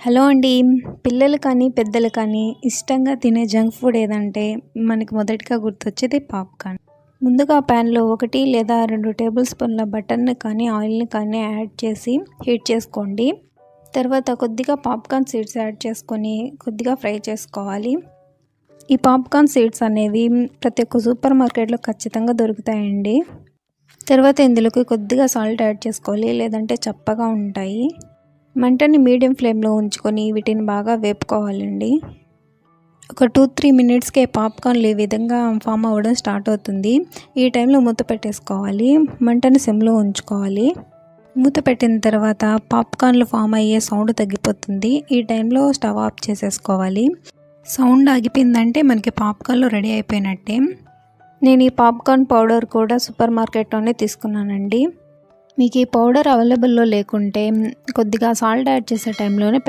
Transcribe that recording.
Hello అండి. పిల్లలు కానీ పెద్దలు కానీ ఇష్టంగా తినే జంక్ ఫుడ్ ఏదంటే మనకి మొదటిగా గుర్తొచ్చేది పాప్కార్న్. ముందుగా ప్యాన్లో ఒకటి లేదా రెండు టేబుల్ స్పూన్ల బటర్ని కానీ ఆయిల్ని కానీ యాడ్ చేసి హీట్ చేసుకోండి. తర్వాత కొద్దిగా పాప్కార్న్ సీడ్స్ యాడ్ చేసుకొని కొద్దిగా ఫ్రై చేసుకోవాలి. ఈ పాప్కార్న్ సీడ్స్ అనేవి ప్రతి ఒక్క సూపర్ మార్కెట్లో ఖచ్చితంగా దొరుకుతాయండి. తర్వాత ఇందులోకి కొద్దిగా సాల్ట్ యాడ్ చేసుకోవాలి లేదంటే చప్పగా ఉంటాయి. మంటని మీడియం ఫ్లేమ్లో ఉంచుకొని వీటిని బాగా వేపుకోవాలండి. ఒక టూ త్రీ మినిట్స్కే పాప్కార్న్లు ఈ విధంగా ఫామ్ అవ్వడం స్టార్ట్ అవుతుంది. ఈ టైంలో మూత పెట్టేసుకోవాలి. మంటను సిమ్లో ఉంచుకోవాలి. మూత పెట్టిన తర్వాత పాప్కార్న్లు ఫామ్ అయ్యే సౌండ్ తగ్గిపోతుంది. ఈ టైంలో స్టవ్ ఆఫ్ చేసేసుకోవాలి. సౌండ్ ఆగిపోయిందంటే మనకి పాప్కార్న్లు రెడీ అయిపోయినట్టే. నేను ఈ పాప్కార్న్ పౌడర్ కూడా సూపర్ మార్కెట్లోనే తీసుకున్నానండి. మీకు ఈ పౌడర్ అవైలబుల్లో లేకుంటే కొద్దిగా సాల్ట్ యాడ్ చేసే టైంలోనే